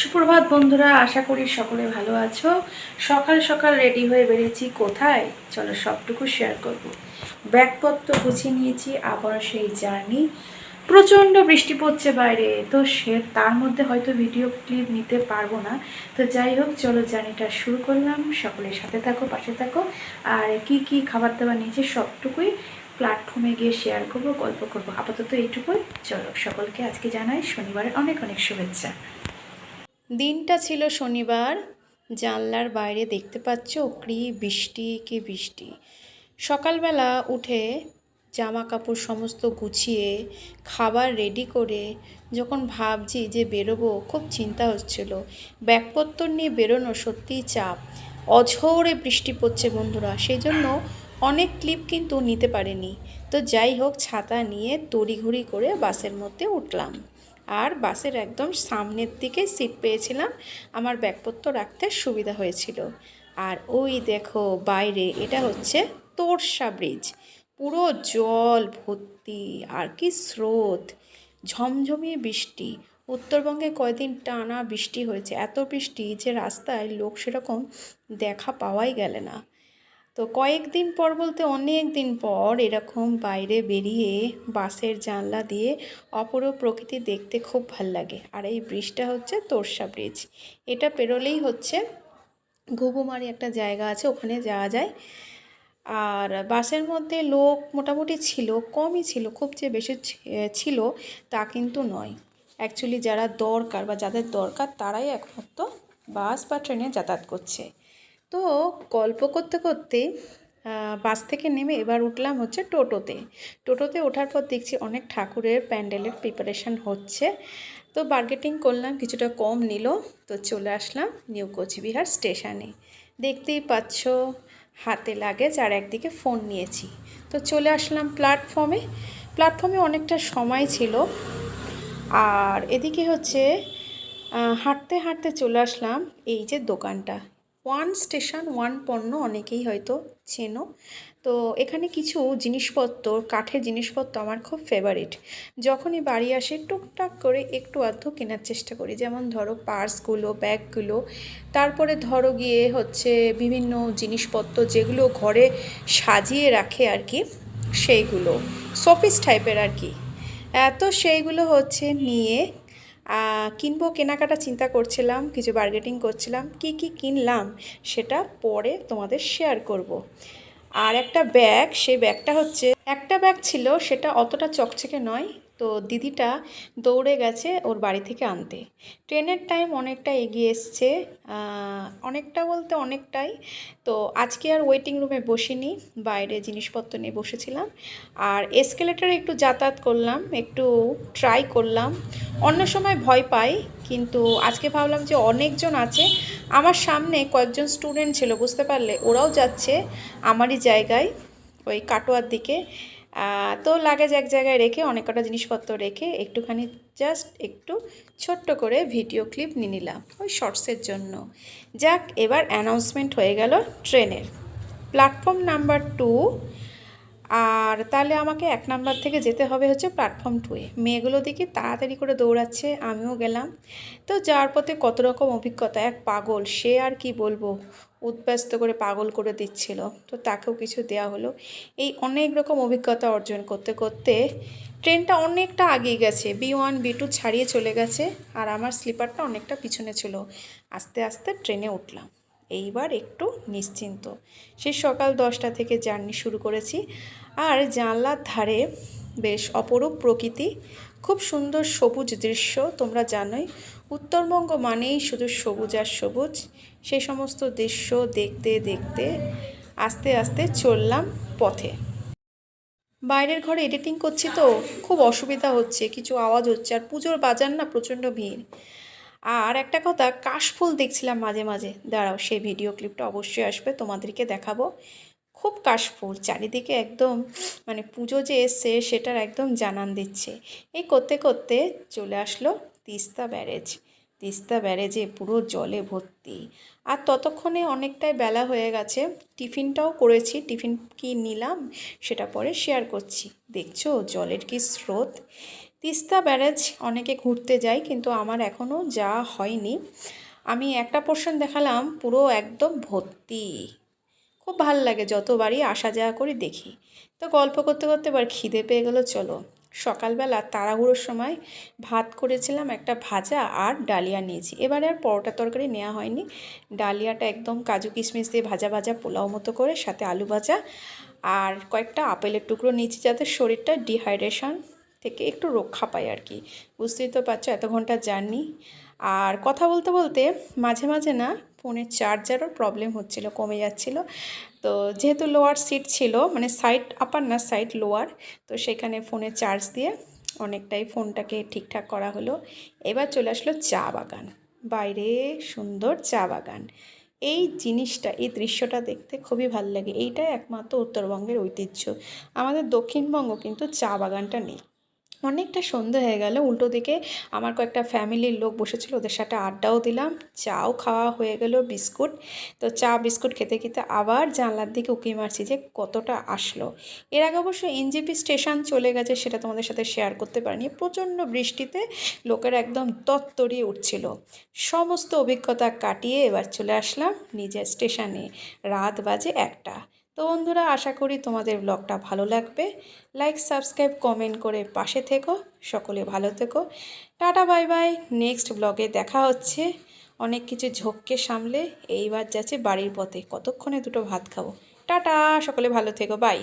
সুপ্রভাত বন্ধুরা, আশা করি সকলে ভালো আছো। সকাল সকাল রেডি হয়ে বেরিয়েছি কোথায়? চলো সবটুকু শেয়ার করব। ব্যাগপত্র গুছিয়ে নিয়েছি আবার সেই জার্নি প্রচণ্ড বৃষ্টি পড়ছে বাইরে, তো সে তার মধ্যে হয়তো ভিডিও ক্লিপ নিতে পারব না। তো যাই হোক, চলো জার্নিটা শুরু করলাম। সকলের সাথে থাকো, পাশে থাকো। আর কি কি খাবার দাবার নিয়েছি, সবটুকুই প্ল্যাটফর্মে গিয়ে শেয়ার করব, গল্প করব। আপাতত এইটুকুই। চলো সকলকে আজকে জানাই শনিবারের অনেক অনেক শুভেচ্ছা। দিনটা ছিল শনিবার। জানলার বাইরে দেখতে পাচ্ছ কি বৃষ্টি কি বৃষ্টি। সকালবেলা উঠে জামা কাপড় সমস্ত গুছিয়ে, খাবার রেডি করে যখন ভাবছি যে বেরোবো, খুব চিন্তা হচ্ছিল। ব্যাগপত্তর নিয়ে বেরোনো সত্যিই চাপ। অঝোরে বৃষ্টি পড়ছে বন্ধুরা সেই জন্য অনেক ক্লিপ কিন্তু নিতে পারেনি। তো যাই হোক, ছাতা নিয়ে তড়িঘড়ি করে বাসের মধ্যে উঠলাম। আর বাসের একদম সামনের দিকে সিট পেয়েছিলাম। আমার ব্যাগপত্র রাখতে সুবিধা হয়েছিল। আর ওই দেখো বাইরে এটা হচ্ছে তোরসা ব্রিজ পুরো জল ভর্তি আর কি স্রোত। ঝমঝমিয়ে বৃষ্টি। উত্তরবঙ্গে কয়দিন টানা বৃষ্টি হয়েছে। এত বৃষ্টি যে রাস্তায় লোক সেরকম দেখা পাওয়াই গেলে না। তো কয়েকদিন পর বলতে অনেক দিন পর এরকম বাইরে বেরিয়ে বাসের জানলা দিয়ে অপরূপ প্রকৃতি দেখতে খুব ভালো লাগে। আর এই ব্রিজটা হচ্ছে তোরসা ব্রিজ। এটা পেরোলেই হচ্ছে ঘুঘুমারি একটা জায়গা আছে, ওখানে যাওয়া যায়। আর বাসের মধ্যে লোক মোটামুটি ছিল, কমই ছিল, খুব যে বেশি ছিল তা কিন্তু নয়। অ্যাকচুয়ালি যারা দরকার বা যাদের দরকার তারাই একমাত্র বাস বা ট্রেনে যাতায়াত করছে। তো গল্প করতে করতে বাস থেকে নেমে এবার উঠলাম হচ্ছে টোটোতে। টোটোতে ওঠার পর দেখছি অনেক ঠাকুরের প্যান্ডেলের প্রিপারেশন হচ্ছে। তো বার্গেটিং করলাম, কিছুটা কম নিল, তো চলে আসলাম নিউ কোচবিহার স্টেশনে দেখতেই পাচ্ছ, হাতে লাগেজ আর একদিকে ফোন নিয়েছি। তো চলে আসলাম প্ল্যাটফর্মে প্ল্যাটফর্মে অনেকটা সময় ছিল। আর এদিকে হচ্ছে হাঁটতে হাঁটতে চলে আসলাম এই যে দোকানটা। ওয়ান স্টেশন, ওয়ান পণ্য অনেকেই হয়তো চেনো। তো এখানে কিছু জিনিসপত্র, কাঠের জিনিসপত্র আমার খুব ফেভারিট যখনই বাড়ি আসে, টুকটাক করে একটু আধটু কেনার চেষ্টা করি। যেমন ধরো পার্সগুলো ব্যাগগুলো তারপরে ধরো গিয়ে হচ্ছে বিভিন্ন জিনিসপত্র যেগুলো ঘরে সাজিয়ে রাখে আর কি, সেইগুলো। শোপিস টাইপের আর কি। এত সেইগুলো হচ্ছে নিয়ে কিনবো কেনাকাটা চিন্তা করছিলাম, কিছু বার্গেটিং করছিলাম, কি কি কিনলাম সেটা পরে তোমাদের শেয়ার করব। আর একটা ব্যাগ সেই ব্যাগটা হচ্ছে, একটা ব্যাগ ছিল সেটা অতটা চকচকে নয় তো দিদিটা দৌড়ে গেছে ওর বাড়ি থেকে আনতে। ট্রেনের টাইম অনেকটা এগিয়ে এসছে অনেকটা বলতে অনেকটাই। তো আজকে আর ওয়েটিং রুমে বসিনি, বাইরে জিনিসপত্র নিয়ে বসেছিলাম। আর এসকেলেটারে একটু যাতায়াত করলাম, একটু ট্রাই করলাম। অন্য সময় ভয় পাই, কিন্তু আজকে ভাবলাম যে অনেকজন আছে। আমার সামনে কয়েকজন স্টুডেন্ট ছিল, বুঝতে পারলে? ওরাও যাচ্ছে আমারই জায়গায়, ওই কাটোয়ার দিকে। তো লাগেজ এক জায়গায় রেখে, অনেক কটা জিনিসপত্র রেখে একটুখানি জাস্ট একটু ছোট্ট করে ভিডিও ক্লিপ নিয়ে নিলাম ওই শর্টসের জন্য। যাক, এবার অ্যানাউন্সমেন্ট হয়ে গেল ট্রেনের। প্ল্যাটফর্ম নাম্বার টু আর তাহলে আমাকে এক নাম্বার থেকে যেতে হবে হচ্ছে প্ল্যাটফর্ম টুয়ে মেয়েগুলো দেখি তাড়াতাড়ি করে দৌড়াচ্ছে, আমিও গেলাম। তো যাওয়ার পথে কত রকম অভিজ্ঞতা, এক পাগল, সে আর কি বলব? উদ্ব্যস্ত করে পাগল করে দিচ্ছিল। তো তাকেও কিছু দেওয়া হলো। এই অনেক রকম অভিজ্ঞতা অর্জন করতে করতে ট্রেনটা অনেকটা আগিয়ে গেছে। বি ওয়ান বি টু ছাড়িয়ে চলে গেছে। আর আমার স্লিপারটা অনেকটা পিছনে ছিল। আস্তে আস্তে ট্রেনে উঠলাম। এইবার একটু নিশ্চিন্ত। সেই সকাল দশটা থেকে জার্নি শুরু করেছি। আর জানলার ধারে বেশ অপরূপ প্রকৃতি, খুব সুন্দর সবুজ দৃশ্য, তোমরা জানোই। উত্তরবঙ্গ মানেই শুধু সবুজ আর সবুজ। সেই সমস্ত দৃশ্য দেখতে দেখতে, আস্তে আস্তে চললাম পথে। বাইরের ঘরে এডিটিং করছি তো, খুব অসুবিধা হচ্ছে, কিছু আওয়াজ হচ্ছে, আর পুজোর বাজার না প্রচণ্ড ভিড়। আর একটা কথা, কাশফুল দেখছিলাম মাঝে মাঝে। দাঁড়াও, সেই ভিডিও ক্লিপটা অবশ্যই আসবে, তোমাদেরকে দেখাবো। খুব কাশফুল, চারিদিকে একদম মানে পুজো যে এসছে সেটার একদম জানান দিচ্ছে। এই করতে করতে চলে আসলো তিস্তা ব্যারেজ। তিস্তা ব্যারেজে পুরো জলে ভর্তি। আর ততক্ষণে অনেকটাই বেলা হয়ে গেছে। টিফিনটাও করেছি, টিফিন কি নিলাম সেটা পরে শেয়ার করছি। দেখছ, জলের কি স্রোত? তিস্তা ব্যারেজ অনেকে ঘুরতে যায়, কিন্তু আমার এখনও যাওয়া হয়নি। আমি একটা পোর্শন দেখালাম, পুরো একদম ভর্তি। খুব ভালো লাগে যতবারই আসা যাওয়া করি দেখি। তো গল্প করতে করতে এবার খিদে পেয়ে গেলো, চলো। সকালবেলা তাড়াহুড়োর সময় ভাত করেছিলাম, একটা ভাজা আর ডালিয়া নিয়েছি। এবারে আর পরোটা তরকারি নেওয়া হয়নি। ডালিয়াটা একদম কাজু কিশমিশ দিয়ে ভাজা ভাজা পোলাও মতো করে, সাথে আলু ভাজা আর কয়েকটা আপেলের টুকরো নিয়েছি, যাতে শরীরটা ডিহাইড্রেশন থেকে একটু রক্ষা পায় আর কি। বুঝতেই তো পারছ এত ঘণ্টা জার্নি। আর কথা বলতে বলতে মাঝে মাঝে না ফোনের চার্জারও প্রবলেম হচ্ছিল, কমে যাচ্ছিল। তো যেহেতু লোয়ার সিট ছিল মানে সাইড আপার না সাইড লোয়ার তো সেখানে ফোনে চার্জ দিয়ে অনেকটাই ফোনটাকে ঠিকঠাক করা হলো। এবার চলে আসলো চা বাগান। বাইরে সুন্দর চা বাগান। এই জিনিসটা, এই দৃশ্যটা দেখতে খুবই ভালো লাগে। এইটাই একমাত্র উত্তরবঙ্গের ঐতিহ্য। আমাদের দক্ষিণবঙ্গ কিন্তু চা বাগানটা নেই। অনেকটা সন্ধে হয়ে গেল, উল্টো দিকে আমার কয়েকটা ফ্যামিলির লোক বসেছিল, ওদের সাথে আড্ডাও দিলাম, চাও খাওয়া হয়ে গেল, বিস্কুট। তো চা, বিস্কুট খেতে খেতে আবার জানলার দিকে উঁকি মারছি যে কতটা আসলো। এর আগে অবশ্য এনজেপি স্টেশন চলে গেছে, সেটা তোমাদের সাথে শেয়ার করতে পারিনি। প্রচণ্ড বৃষ্টিতে লোকেরা একদম তত্তরিয়ে উঠছিল। সমস্ত অভিজ্ঞতা কাটিয়ে এবার চলে আসলাম নিজের স্টেশনে। রাত বাজে একটা। তো বন্ধুরা, আশা করি তোমাদের ব্লগটা ভালো লাগবে। লাইক সাবস্ক্রাইব কমেন্ট করে পাশে থেকো। সকলে ভালো থেকো। টাটা বাই বাই নেক্সট ব্লগে দেখা হচ্ছে। অনেক কিছু ঝোঁককে সামলে এইবার যাচ্ছে বাড়ির পথে। কতক্ষণে দুটো ভাত খাব। টাটা, সকলে ভালো থেকো। বাই